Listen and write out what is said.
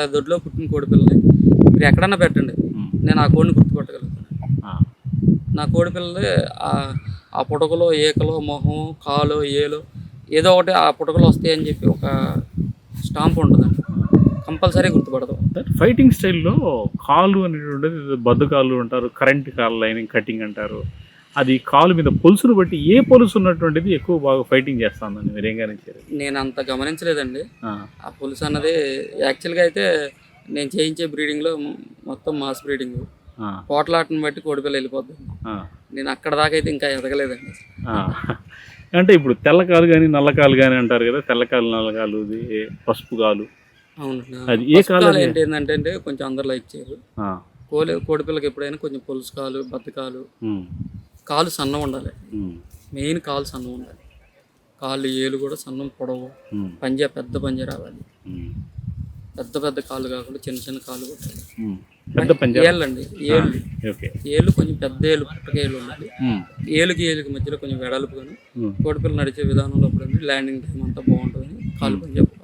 పదహైదు దొడ్లో పుట్టిన కోడి పిల్లని మీరు ఎక్కడన్నా పెట్టండి. నేను ఆ కోడిని గుర్తుపట్టగలుగుతాను. నా కోడి పిల్లది ఆ- పుటకలో ఏకలో మొహం కాలు ఏలు ఏదో ఒకటి ఆ పుటకలు వస్తాయి అని చెప్పి ఒక స్టాంప్ ఉంటుందండి కంపల్సరీ గుర్తుపడతాం దట్ ఫైటింగ్ స్టైల్లో కాలు అనేటువంటిది బద్దు కాలు అంటారు కరెంట్ కాల్ లైనింగ్ కటింగ్ అంటారు. అది కాలు మీద పొలుసును బట్టి ఏ పొలుసు ఉన్నటువంటిది ఎక్కువ బాగా ఫైటింగ్ చేస్తుందని మీరు ఏం గమనించారు? నేను అంత గమనించలేదండి. ఆ, పులుసు అన్నది యాక్చువల్గా అయితే నేను చేయించే బ్రీడింగ్లో మొత్తం మాస్ బ్రీడింగ్ పోట్లాటను బట్టి కోడిపిల్ల వెళ్ళిపోతుంది నేను అక్కడ దాకా అయితే ఇంకా ఎదగలేదండి. అంటే ఇప్పుడు తెల్ల కాలు కానీ నల్ల కాలు కానీ అంటారు కదా తెల్ల కాలు నల్ల కాలు ఇది పసుపు కాలు. అది ఏ కాలం కాలు ఏంటి ఏంటంటే అండి కొంచెం అందరు లైక్ చేయరు కోడి కోడిపిల్లకి ఎప్పుడైనా కొంచెం పులుసు కాలు బద్దకాలు. కాలు సన్నం ఉండాలి. మెయిన్ కాలు సన్నం ఉండాలి. కాళ్ళు ఏలు కూడా సన్నం పొడవు. పంజా పెద్ద పంజా రావాలి. పెద్ద పెద్ద కాళ్ళు కాకుండా చిన్న చిన్న కాళ్ళు కొట్టాలి. పెద్ద ఏళ్ళండి. ఏళ్ళు. ఏళ్ళు కొంచెం పెద్ద ఏళ్ళు పుట్టక ఏళ్ళు ఉండాలి. ఏలుకి ఏలుకి మధ్యలో కొంచెం వెడల్పుగాను కోడిపిల్ల నడిచే విధానంలో కూడా ల్యాండింగ్ టైం అంతా బాగుంటుందని కాలు చెప్పాలి